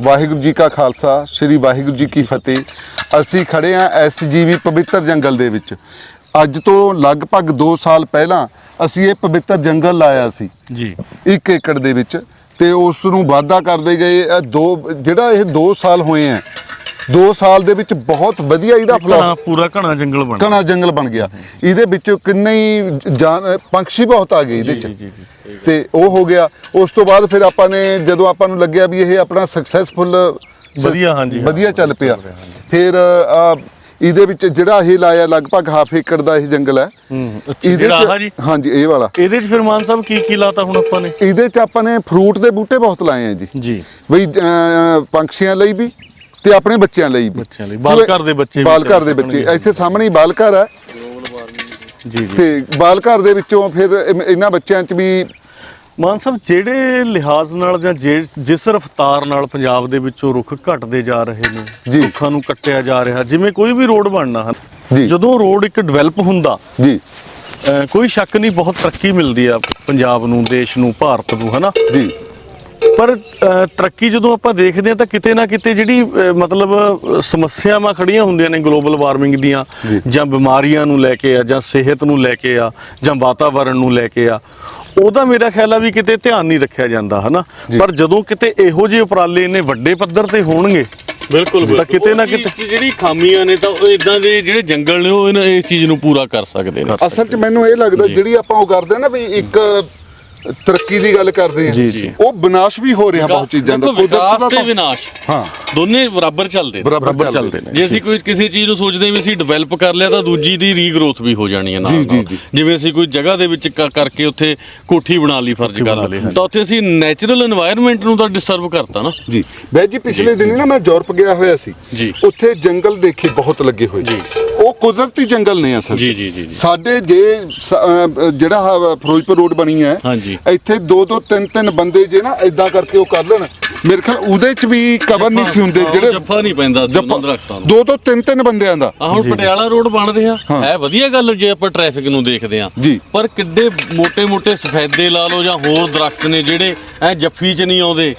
ਵਾਹਿਗੁਰੂ ਜੀ ਕਾ ਖਾਲਸਾ ਸ੍ਰੀ ਵਾਹਿਗੁਰੂ ਜੀ ਕੀ ਫਤਿਹ। ਅਸੀਂ ਖੜੇ ਆ ਐਸਜੀਵੀ ਪਵਿੱਤਰ ਜੰਗਲ ਦੇ ਵਿੱਚ। ਅੱਜ ਤੋਂ ਲਗਭਗ 2 ਸਾਲ ਪਹਿਲਾਂ ਅਸੀਂ ਇਹ ਪਵਿੱਤਰ ਜੰਗਲ ਲਾਇਆ ਸੀ। ਜੀ। 1 ਏਕੜ ਦੇ ਵਿੱਚ ਤੇ ਉਸ ਨੂੰ ਵਾਧਾ ਕਰਦੇ ਗਏ। ਇਹ ਦੋ ਜਿਹੜਾ ਇਹ 2 ਸਾਲ ਹੋਏ ਆ 2 ਸਾਲ ਦੇ ਵਿੱਚ ਬਹੁਤ ਵਧੀਆ ਇਹਦਾ ਫਲਾ ਘਣਾ ਪੂਰਾ ਘਣਾ ਜੰਗਲ ਬਣ ਘਣਾ ਜੰਗਲ ਬਣ ਗਿਆ। ਇਹਦੇ ਵਿੱਚ ਕਿੰਨੇ ਹੀ ਜਾਨ ਪੰਛੀ ਬਹੁਤ ਆ ਗਏ ਇਹਦੇ ਚ। ਜੀ, ਜੀ, ਜੀ, ਤੇ ਉਹ ਹੋ ਗਿਆ। ਉਸ ਤੋਂ ਬਾਅਦ ਫਿਰ ਆਪਾਂ ਨੇ ਜਦੋਂ ਆਪਾਂ ਨੂੰ ਲੱਗਿਆ ਵੀ ਇਹ ਆਪਣਾ ਸਕਸੈਸਫੁਲ ਵਧੀਆ, ਹਾਂਜੀ, ਹਾਂ। ਵਧੀਆ ਚੱਲ ਪਿਆ। ਫਿਰ ਆ, ਇਹਦੇ ਵਿੱਚ ਜਿਹੜਾ ਇਹ ਲਾਇਆ ਲਗਭਗ ਹਾਫ ਏਕੜ ਦਾ ਇਹ ਜੰਗਲ ਹੈ। ਹੂੰ ਅੱਛਾ ਜਿਹੜਾ ਆਹ ਜੀ? ਹਾਂਜੀ ਇਹ ਵਾਲਾ। ਇਹਦੇ 'ਚ ਫਿਰ ਮਾਨ ਸਾਹਿਬ ਕੀ ਕੀ ਲਾਤਾ ਹੁਣ ਆਪਾਂ ਨੇ? ਇਹਦੇ ਚ ਆਪਾਂ ਨੇ ਫਰੂਟ ਦੇ ਬੂਟੇ ਬਹੁਤ ਲਾਏ ਆ ਜੀ। ਜੀ। ਬਈ ਅਹ, ਪੰਛੀਆਂ ਲਈ ਵੀ ਤੇ ਆਪਣੇ ਬੱਚਿਆਂ ਲਈ ਵੀ। ਬੱਚਿਆਂ ਲਈ, ਬਾਲ ਘਰ ਦੇ ਬੱਚੇ ਵੀ ਬਾਲ ਘਰ ਦੇ ਬੱਚੇ। ਇੱਥੇ ਸਾਹਮਣੇ ਹੀ ਬਾਲ ਘਰ ਹੈ ਜੀ ਜੀ। ਤੇ ਬਾਲ ਘਰ ਦੇ ਵਿੱਚੋਂ ਫਿਰ ਇਹਨਾਂ ਬੱਚਿਆਂ 'ਚ ਵੀ ਮਾਨ ਸਾਹਿਬ ਜਿਹੜੇ ਲਿਹਾਜ਼ ਨਾਲ ਜਾਂ ਜਿਸ ਰਫ਼ਤਾਰ ਨਾਲ ਪੰਜਾਬ ਦੇ ਵਿੱਚੋਂ ਰੁੱਖ ਘਟਦੇ ਜਾ ਰਹੇ ਨੇ। ਰੁੱਖਾਂ ਨੂੰ ਕੱਟਿਆ ਜਾ ਰਿਹਾ ਜਿਵੇਂ ਕੋਈ ਵੀ ਰੋਡ ਬਣਨਾ ਹਨ ਜੀ। ਜਦੋਂ ਰੋਡ ਇੱਕ ਡਿਵੈਲਪ ਹੁੰਦਾ ਜੀ। ਕੋਈ ਸ਼ੱਕ ਨਹੀਂ ਬਹੁਤ ਤਰੱਕੀ ਮਿਲਦੀ ਆ ਪੰਜਾਬ ਨੂੰ ਦੇਸ਼ ਨੂੰ ਭਾਰਤ ਨੂੰ ਹਨਾ? ਜੀ। ਪਰ ਤਰੱਕੀ ਜਦੋਂ ਆਪਾਂ ਦੇਖਦੇ ਹਾਂ ਤਾਂ ਕਿਤੇ ਨਾ ਕਿਤੇ ਜਿਹੜੀ ਮਤਲਬ ਸਮੱਸਿਆਵਾਂ ਖੜੀਆਂ ਹੁੰਦੀਆਂ ਨੇ ਗਲੋਬਲ ਵਾਰਮਿੰਗ ਦੀਆਂ ਜੀ। ਬਿਮਾਰੀਆਂ ਨੂੰ ਲੈ ਕੇ ਆ ਜਾਂ ਸਿਹਤ ਨੂੰ ਲੈ ਕੇ ਆ ਜਾਂ ਵਾਤਾਵਰਣ ਨੂੰ ਲੈ ਕੇ ਆ ਉਹਦਾ ਮੇਰਾ ਖਿਆਲ ਆ ਵੀ ਕਿਤੇ ਧਿਆਨ ਨਹੀਂ ਰੱਖਿਆ ਜਾਂਦਾ ਹਨਾ। ਪਰ ਜਦੋਂ ਕਿਤੇ ਇਹੋ ਜਿਹੇ ਉਪਰਾਲੇ ਨੇ ਵੱਡੇ ਪੱਧਰ ਤੇ ਹੋਣਗੇ ਬਿਲਕੁਲ ਤਾਂ ਕਿਤੇ ਨਾ ਕਿਤੇ- ਜਿਹੜੀ ਖਾਮੀਆਂ ਨੇ ਤਾਂ ਉਹ ਇਦਾਂ ਦੇ ਜਿਹੜੇ ਜੰਗਲ ਨੇ ਉਹ ਇਹਨਾਂ- ਇਸ ਚੀਜ਼ ਨੂੰ ਪੂਰਾ ਕਰ ਸਕਦੇ ਨੇ। ਅਸਲ 'ਚ ਮੈਨੂੰ ਇਹ ਲੱਗਦਾ ਜਿਹੜੀ ਆਪਾਂ ਉਹ ਕਰਦੇ ਆ ਨਾ ਵੀ ਇੱਕ ਤਰੱਕੀ ਦੀ ਗੱਲ ਕਰਦੇ ਆ। ਉਹ ਵਿਨਾਸ਼ ਵੀ ਹੋ ਰਿਹਾ ਬਹੁਤ ਚੀਜ਼ਾਂ ਦਾ। ਕੁਦਰਤ ਦਾ ਤੇ ਵਿਨਾਸ਼। ਹਾਂ। ਦੋਨੇ ਬਰਾਬਰ ਚੱਲਦੇ ਨੇ। ਬਰਾਬਰ ਚੱਲਦੇ ਨੇ। ਜੇ ਅਸੀਂ ਕੋਈ ਕਿਸੇ ਚੀਜ਼ ਨੂੰ ਸੋਚਦੇ ਵੀ ਅਸੀਂ ਡਿਵੈਲਪ ਕਰ ਲਿਆ ਤਾਂ ਦੂਜੀ ਦੀ ਰੀਗਰੋਥ ਵੀ ਹੋ ਜਾਣੀ ਹੈ ਨਾਲ ਜਿਵੇਂ ਅਸੀਂ ਕੋਈ ਜਗ੍ਹਾ ਦੇ ਵਿੱਚ ਕਰਕੇ ਉੱਥੇ ਕੋਠੀ ਬਣਾ ਲਈ ਫਰਜ਼ ਕਰ ਤਾਂ ਉੱਥੇ ਅਸੀਂ ਨੇਚਰਲ এনवायरमेंट ਨੂੰ ਤਾਂ ਡਿਸਟਰਬ ਕਰਤਾ ਨਾ। ਜੀ। ਬੈਜ ਜੀ ਪਿਛਲੇ ਦਿਨੀ ਨਾ ਮੈਂ ਯੂਰਪ ਗਿਆ ਹੋਇਆ ਸੀ। ਉੱਥੇ ਜੰਗਲ ਦੇਖੇ ਬਹੁਤ ਲੱਗੇ ਹੋਏ। ਜੀ। ਕੁਦਰਤੀ ਜੰਗਲ ਨੇ ਅਸਲ 'ਚ। ਜੀ, ਜੀ, ਜੀ, ਜੀ। ਸਾਡੇ ਜੇ ਸ- ਅਹ, ਜਿਹੜਾ ਆਹ ਫਿਰੋਜ਼ਪੁਰ ਰੋਡ ਬਣੀ ਹੈ ਹਾਂਜੀ। ਇੱਥੇ ਦੋ ਦੋ ਤਿੰਨ ਤਿੰਨ ਬੰਦੇ ਜੇ ਨਾ ਇਦਾਂ ਕਰਕੇ ਉਹ ਕਰ ਲੈਣ ਮੇਰੇ ਖਿਆਲ ਉਹਦੇ ਚ ਵੀ ਕਵਰ ਨਹੀਂ ਸੀ ਹੁੰਦੇ ਜਿਹੜੇ ਜੱਫਾ ਨਹੀਂ ਪੈਂਦਾ ਸੀ ਉਹਨਾਂ ਦਰਖਤਾਂ ਨੂੰ ਦੋ ਦੋ ਤਿੰਨ ਤਿੰਨ ਬੰਦਿਆਂ ਦਾ। ਆਹ ਹੁਣ ਪਟਿਆਲਾ ਰੋਡ ਬਣ ਰਿਹਾ। ਹੈ। ਵਧੀਆ ਗੱਲ ਜੇ ਆਪਾਂ ਟ੍ਰੈਫਿਕ ਨੂੰ ਦੇਖਦੇ ਆ ਪਰ ਕਿੱਡੇ ਮੋٹے-ਮੋٹے ਸਫੈਦੇ ਲਾ ਲਓ ਜਾਂ ਹੋਰ ਦਰਖਤ ਨੇ ਜਿਹੜੇ ਐ ਜੱਫੀ ਚ ਨਹੀਂ ਆਉਂਦੇ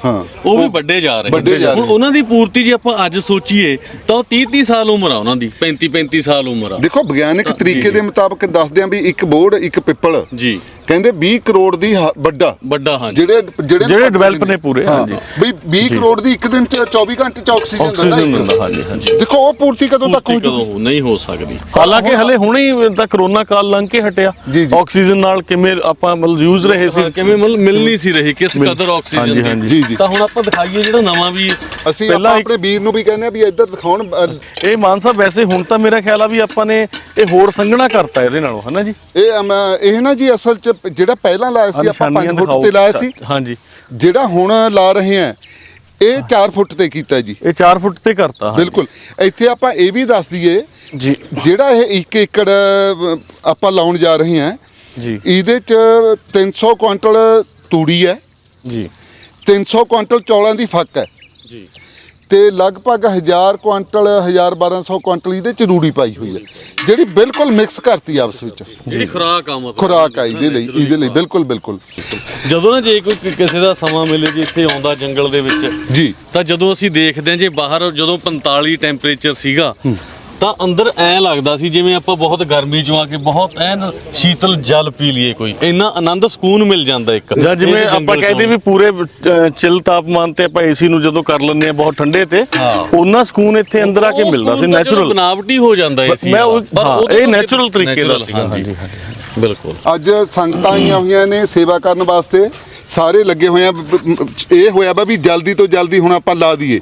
ਉਹ ਵੀ ਵੱਡੇ ਜਾ ਰਹੇ ਹੁਣ ਉਹਨਾਂ ਦੀ ਪੂਰਤੀ ਜੇ ਆਪਾਂ ਅੱਜ ਸੋਚੀਏ ਤਾਂ 30-30 ਸਾਲ ਉਮਰ ਆ ਉਹਨਾਂ ਦੀ 35-35 ਸਾਲ ਉਮਰ ਆ। ਦੇਖੋ ਵਿਗਿਆਨਕ ਤਰੀਕੇ ਦੇ ਮੁਤਾਬਕ ਦੱਸਦੇ ਆ ਵੀ ਇੱਕ ਬੋਰਡ ਇੱਕ ਪਿੱਪਲ। ਜੀ। ਕਹਿੰਦੇ 20 ਕਰੋੜ ਦੀ ਵੱਡਾ। ਵੱਡਾ ਹਾਂ ਜਿਹੜੇ ਜਿਹੜੇ ਡਿਵੈਲਪ ਨੇ ਪੂਰੇ ਹਾਂਜੀ। ਵੀ 20 ਕਰੋੜ ਦੀ ਇੱਕ ਦਿਨ ਚ 24 ਘੰਟੇ ਚ ਆਕਸੀਜਨ ਦਿੰਦਾ। ਹਾਂਜੀ ਹਾਂਜੀ। ਦੇਖੋ ਉਹ ਪੂਰਤੀ ਕਦੋਂ ਤੱਕ ਪੂਰਤੀ ਹੋ ਕਦੋਂ ਨਹੀਂ ਹੋ ਸਕਦੀ। ਹਾਲਾਂਕਿ ਹਲੇ ਹੁਣੇ ਹੀ ਤਾਂ ਕਰੋਨਾ ਕਾਲ ਲੰਘ ਕੇ ਹਟਿਆ। ਜੀ, ਜੀ। ਆਕਸੀਜਨ ਨਾਲ ਕਿਵੇਂ ਆਪਾਂ ਮਤਲਬ ਯੂਜ਼ ਰਹੇ ਸੀ? ਕਿਵੇਂ ਮਤਲਬ ਮਿਲ ਨਹੀਂ ਸੀ ਰਹੀ ਕਿਸ ਕਦਰ ਹਾਂਜੀ, ਆਕਸੀਜਨ ਹਾਂਜੀ। ਜੀ, ਜੀ। ਤਾਂ ਹੁਣ ਆਪਾਂ ਦਿਖਾਈਏ ਜਿਹੜਾ ਨਵਾਂ ਵੀ ਅਸੀਂ ਪਹਿਲਾਂ ਆਪਾਂ ਇੱਕ- ਆਪਣੇ ਵੀਰ ਨੂੰ ਵੀ ਕਹਿੰਦੇ ਆ ਵੀ ਇੱਧਰ ਦਿਖਾਉਣ ਅ, ਇਹ ਮਾਨ ਸਾਹਿਬ ਵੈਸੇ ਹੁਣ ਤਾਂ ਮੇਰਾ ਖਿਆਲ ਆ ਵੀ ਆਪਾਂ ਨੇ ਇਹ ਹੋਰ ਸੰਘਣਾ ਕਰਤਾ ਇਹਦੇ ਨਾਲੋਂ ਹਨਾ ਜੀ? ਇਹ ਅਮ, ਇਹ ਨਾ ਜੀ ਅਸਲ ਚ ਜਿਹੜਾ ਪਹਿਲਾਂ ਲਾਇਆ ਸੀ ਆਪਾਂ 5 ਨਿਸ਼ਾਨੀਆਂ ਫੁੱਟ ਤੇ ਲਾਇਆ ਸੀ। ਹਾਂਜੀ। ਜਿਹੜਾ ਹੁਣ ਲਾ ਰਹੇ ਆ ਇਹ 4 ਫੁੱਟ ਤੇ ਕੀਤਾ ਜੀ। ਇਹ 4 ਫੁੱਟ ਤੇ ਕਰਤਾ ਹਾਂਜੀ। ਬਿਲਕੁਲ। ਇੱਥੇ ਆਪਾਂ ਇਹ ਵੀ ਦੱਸ ਦਈਏ ਜੀ। ਜਿਹੜਾ ਇਹ 1 ਏਕੜ ਆਪਾਂ ਲਾਉਣ ਜਾ ਰਹੇ ਹਾਂ ਜੀ। ਇਹਦੇ ਚ 300 ਕੁਇੰਟਲ ਤੂੜੀ ਹੈ। ਜੀ। 300 ਕੁਇੰਟਲ ਚੌਲਾਂ ਦੀ ਫੱਕ ਹੈ। ਜੀ। ਤੇ ਲਗਭਗ 1000 ਕੁਇੰਟਲ 1200 ਕੁਇੰਟਲ ਇਹਦੇ ਚ ਰੂੜੀ ਪਾਈ ਹੋਈ ਹੈ। ਜਿਹੜੀ ਬਿਲਕੁਲ ਮਿਕਸ ਕਰਤੀ ਆਪਸ ਵਿੱਚ। ਜਿਹੜੀ ਖੁਰਾਕ ਆ ਮਤਲਬ। ਖੁਰਾਕ ਆ ਇਹਦੇ ਲਈ ਇਹਦੇ ਲਈ ਬਿਲਕੁਲ ਬਿਲਕੁਲ। ਜਦੋਂ ਨਾ ਜੇ ਕੋਈ ਕਿਸੇ ਦਾ ਸਮਾਂ ਮਿਲੇ ਜੀ ਇੱਥੇ ਆਉਂਦਾ ਜੰਗਲ ਦੇ ਵਿੱਚ ਜੀ। ਤਾਂ ਜਦੋਂ ਅਸੀਂ ਦੇਖਦੇ ਹਾਂ ਜੇ ਬਾਹਰ ਜਦੋਂ 45 ਟੈਂਪਰੇਚਰ ਸੀਗਾ ਤਾਂ ਅੰਦਰ ਐ ਲੱਗਦਾ ਸੀ ਜਿਵੇਂ ਆਪਾਂ ਬਹੁਤ ਗਰਮੀ ਚੋਂ ਆ ਕੇ ਬਹੁਤ ਐਨ ਸ਼ੀਤਲ ਜਲ ਪੀ ਲਈਏ ਕੋਈ। ਇੰਨਾ ਆਨੰਦ ਸਕੂਨ ਮਿਲ ਜਾਂਦਾ ਇੱਕ। ਜਾਂ ਜਿਵੇਂ ਇਸ ਆਪਾਂ ਜੰਗਲ ਕਹਿੰਦੇ। ਵੀ ਪੂਰੇ ਚਿਲ ਤਾਪਮਾਨ ਤੇ ਆਪਾਂ ਏਸੀ ਨੂੰ ਜਦੋਂ ਕਰ ਲੈਂਦੇ ਆ ਬਹੁਤ ਠੰਡੇ ਤੇ ਹਾਂ। ਉਹਨਾਂ ਸਕੂਨ ਇੱਥੇ ਅੰਦਰ ਆ ਕੇ ਉਹ ਮਿਲਦਾ ਸੀ ਸਕੂਨ ਤਾਂ ਚਲੋ ਨੈਚੁਰਲ ਬਨਾਵਟੀ ਹੋ ਜਾਂਦਾ ਏ ਸੀ ਮੈਂ ਉਹ- ਹਾਂ, ਉਦੋਂ ਇਹ natural ਤਰੀਕੇ ਦਾ ਸੀਗਾ, ਹਾਂਜੀ। ਬਿਲਕੁਲ। ਅੱਜ ਸੰਗਤਾਂ ਆਈਆਂ ਹੋਈਆਂ ਨੇ ਸੇਵਾ ਕਰਨ ਵਾਸਤੇ। ਸਾਰੇ ਲੱਗੇ ਹੋਏ ਆ ਇਹ ਹੋਇਆ ਵਾ ਵੀ ਜਲਦੀ ਤੋਂ ਜਲਦੀ ਹੁਣ ਆਪਾਂ ਲਾ ਦਈਏ।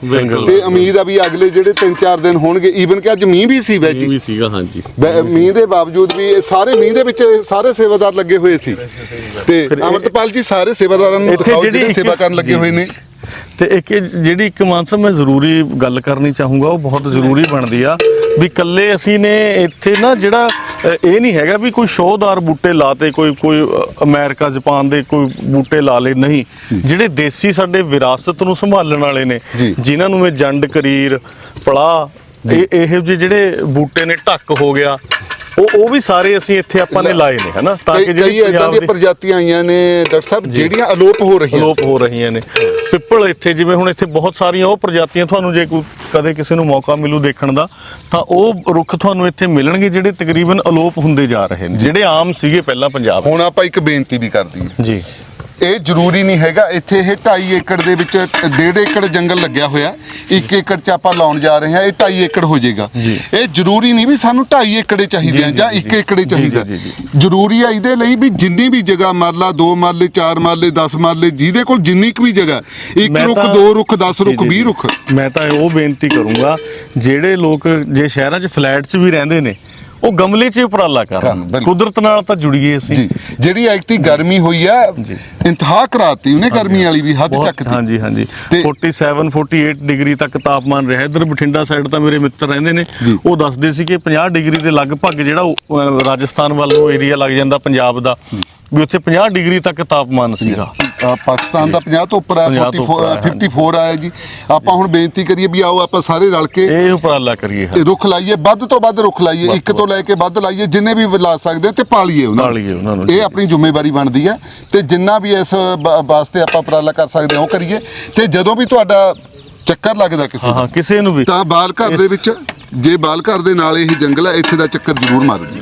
ਤੇ ਉਮੀਦ ਆ ਵੀ ਅਗਲੇ ਜਿਹੜੇ 3-4 ਦਿਨ ਹੋਣਗੇ ਈਵਨ ਕਿ ਅੱਜ ਮੀਂਹ ਵੀ ਸੀ ਵਿੱਚ। ਇਹ ਵੀ ਸੀਗਾ ਹਾਂਜੀ। ਮੀਂਹ ਦੇ ਬਾਵਜੂਦ ਵੀ ਇਹ ਸਾਰੇ ਮੀਂਹ ਦੇ ਵਿੱਚ ਸਾਰੇ ਸੇਵਾਦਾਰ ਲੱਗੇ ਹੋਏ ਸੀ। ਤੇ ਅਮਰਤਪਾਲ ਜੀ ਸਾਰੇ ਸੇਵਾਦਾਰਾਂ ਨੂੰ ਦਿਖਾਓ ਜਿਹੜੀ ਸੇਵਾ ਕਰਨ ਲੱਗੇ। ਹੋਏ ਨੇ। ਤੇ ਇੱਕ ਜਿਹੜੀ ਇੱਕ ਮਾਨਸਾ ਮੈਂ ਜ਼ਰੂਰੀ ਗੱਲ ਕਰਨੀ ਚਾਹੂੰਗਾ ਉਹ ਬਹੁਤ ਜ਼ਰੂਰੀ ਬਣਦੀ ਆ। ਵੀ ਕੱਲੇ ਅਸੀਂ ਨੇ ਇੱਥੇ ਨਾ ਜਿਹੜਾ ਇਹ ਨਹੀਂ ਹੈਗਾ ਵੀ ਕੋਈ ਸ਼ੋਧਾਰ ਬੂਟੇ ਲਾਤੇ ਕੋਈ ਕੋਈ ਅਮਰੀਕਾ ਜਾਪਾਨ ਦੇ ਕੋਈ ਬੂਟੇ ਲਾ ਲਏ ਨਹੀਂ। ਜਿਹੜੇ ਦੇਸੀ ਸਾਡੇ ਵਿਰਾਸਤ ਨੂੰ ਸੰਭਾਲਣ ਵਾਲੇ ਨੇ। ਜਿਨ੍ਹਾਂ ਨੂੰ ਇਹ ਜੰਡ ਕਰੀਰ ਪੜਾ ਇਹ ਇਹੋ ਜਿਹੇ ਜਿਹੜੇ ਬੂਟੇ ਨੇ ਢੱਕ ਹੋ ਗਿਆ। ਉਹ ਉਹ ਵੀ ਸਾਰੇ ਅਸੀਂ ਇੱਥੇ ਆਪਾਂ ਨੇ ਲਾਏ ਨੇ ਹਨਾ? ਤਾਂ ਕਿ ਜਿਹੜੀ ਇਦਾਂ ਦੀਆਂ ਪ੍ਰਜਾਤੀਆਂ ਆਈਆਂ ਨੇ ਡਾਕਟਰ ਸਾਹਿਬ ਜਿਹੜੀਆਂ ਅਲੋਪ ਹੋ ਰਹੀਆਂ ਅਲੋਪ ਹੋ ਰਹੀਆਂ ਨੇ। ਪਿੱਪਲ ਇੱਥੇ ਜਿਵੇਂ ਹੁਣ ਇੱਥੇ ਬਹੁਤ ਸਾਰੀਆਂ ਉਹ ਪ੍ਰਜਾਤੀਆਂ ਤੁਹਾਨੂੰ ਜੇ ਕੋਈ ਕਦੇ ਕਿਸੇ ਨੂੰ ਮੌਕਾ ਮਿਲੂ ਦੇਖਣ ਦਾ ਤਾਂ ਉਹ ਰੁੱਖ ਤੁਹਾਨੂੰ ਇੱਥੇ ਮਿਲਣਗੇ ਜਿਹੜੇ ਤਕਰੀਬਨ ਅਲੋਪ ਹੁੰਦੇ ਜਾ ਰਹੇ ਨੇ ਜਿਹੜੇ ਆਮ ਸੀਗੇ ਪਹਿਲਾਂ ਪੰਜਾਬ। ਹੁਣ ਆਪਾਂ ਇੱਕ ਬੇਨਤੀ ਵੀ ਕਰਦੀ ਹਾਂ। ਜੀ। ਇਹ ਜ਼ਰੂਰੀ ਨਹੀਂ ਹੈਗਾ। ਇੱਥੇ ਇਹ 2.5 ਏਕੜ ਦੇ ਵਿੱਚ 1.5 ਏਕੜ ਜੰਗਲ ਲੱਗਿਆ ਹੋਇਆ। 1 ਏਕੜ ਚ ਆਪਾਂ ਲਾਉਣ ਜਾ ਰਹੇ ਹਾਂ ਇਹ 2.5 ਏਕੜ ਹੋ ਜਾਏਗਾ। ਇਹ ਜ਼ਰੂਰੀ ਨਹੀਂ ਵੀ ਸਾਨੂੰ 2.5 ਏਕੜੇ ਚਾਹੀਦੇ ਆ ਜੀ, ਜਾਂ ਜੀ, 1 ਏਕੜੇ ਚਾਹੀਦਾ। ਜ਼ਰੂਰੀ ਆ ਇਹਦੇ ਲਈ ਵੀ ਜਿੰਨੀ ਵੀ ਜਗ੍ਹਾ ਮਰਲਾ 2 ਮਰਲੇ 4 ਮਰਲੇ 10 ਮਰਲੇ ਜਿਹਦੇ ਕੋਲ ਜਿੰਨੀ ਕੁ ਵੀ ਜਗ੍ਹਾ ਇੱਕ ਰੁੱਖ ਦੋ ਰੁੱਖ 10 ਜੀ, ਰੁੱਖ ਜੀ, 20 ਜੀ। ਰੁੱਖ। ਮੈਂ ਤਾਂ ਉਹ ਬੇਨਤੀ ਕਰੂੰਗਾ ਜਿਹੜੇ ਲੋਕ ਜੇ ਸ਼ਹਿਰਾਂ 'ਚ ਫਲੈਟ 'ਚ ਵੀ ਰਹਿੰਦੇ ਨੇ ਉਹ ਗਮਲੇ 'ਚ ਉਪਰਾਲਾ ਕਰਨ। ਕੁਦਰਤ ਨਾਲ ਤਾਂ ਜੁੜੀਏ ਅਸੀਂ। ਜੀ ਜਿਹੜੀ ਐਕਤੀ ਗਰਮੀ ਹੋਈ ਆ ਇੰਤਹਾ ਕਰਾਤੀ ਉਹਨੇ ਗਰਮੀ ਵਾਲੀ ਵੀ ਹੱਦ ਚੱਕਤੀ। ਹਾਂਜੀ ਹਾਂਜੀ। ਤੇ- 47 48 ਡਿਗਰੀ ਤੱਕ ਤਾਪਮਾਨ ਰਿਹਾ। ਇਧਰ ਬਠਿੰਡਾ ਸਾਈਡ ਤਾਂ ਮੇਰੇ ਮਿੱਤਰ ਰਹਿੰਦੇ ਨੇ। ਉਹ ਦੱਸਦੇ ਸੀ ਕਿ 50 ਡਿਗਰੀ ਦੇ ਲਗਭਗ ਜਿਹੜਾ ਉਹ, ਰਾਜਸਥਾਨ ਵੱਲ ਨੂੰ ਏਰੀਆ ਲੱਗ ਜਾਂਦਾ ਪੰਜਾਬ ਦਾ। ਵੀ ਉੱਥੇ 50 ਡਿਗਰੀ ਤੱਕ ਤਾਪਮਾਨ ਸੀਗਾ। ਆ, ਪਾਕਿਸਤਾਨ ਦਾ 50 ਤੋਂ ਉੱਪਰ ਆ 50 ਤੋਂ 44 ਉੱਪਰ ਆ, 54 ਆਇਆ ਜੀ। ਆਪਾਂ ਹੁਣ ਬੇਨਤੀ ਕਰੀਏ ਵੀ ਆਓ ਆਪਾਂ ਸਾਰੇ ਰਲ ਕੇ ਇਹ ਉਪਰਾਲਾ ਕਰੀਏ ਇਹ ਰੁੱਖ ਲਾਈਏ ਵੱਧ ਤੋਂ ਵੱਧ ਰੁੱਖ ਲਾਈਏ ਇੱਕ ਤੋਂ ਲੈ ਕੇ ਵੱਧ ਲਾਈਏ ਜਿੰਨੇ ਵੀ ਲਾ ਸਕਦੇ ਤੇ ਪਾਲੀਏ ਉਹਨਾਂ ਨੂੰ। ਪਾਲੀਏ ਉਹਨਾਂ ਨੂੰ। ਇਹ ਆਪਣੀ ਜ਼ਿੰਮੇਵਾਰੀ ਬਣਦੀ ਹੈ ਤੇ ਜਿੰਨਾ ਵੀ ਇਸ ਬ- ਵਾਸਤੇ ਆਪਾਂ ਉਪਰਾਲਾ ਕਰ ਸਕਦੇ ਹਾਂ ਉਹ ਕਰੀਏ। ਤੇ ਜਦੋਂ ਵੀ ਤੁਹਾਡਾ ਚੱਕਰ ਲੱਗਦਾ ਕਿਸੇ ਹਾਂ ਹਾਂ ਕਿਸੇ ਨੂੰ ਵੀ। ਤਾਂ ਬਾਲ ਘਰ ਦੇ ਵਿੱਚ ਜੇ ਬਾਲ ਘਰ ਦੇ ਨਾਲ ਇਹ ਜੰਗਲ ਹੈ ਇੱਥੇ ਦਾ ਚੱਕਰ ਜ਼ਰੂਰ ਮਾਰੋ ਜੀ।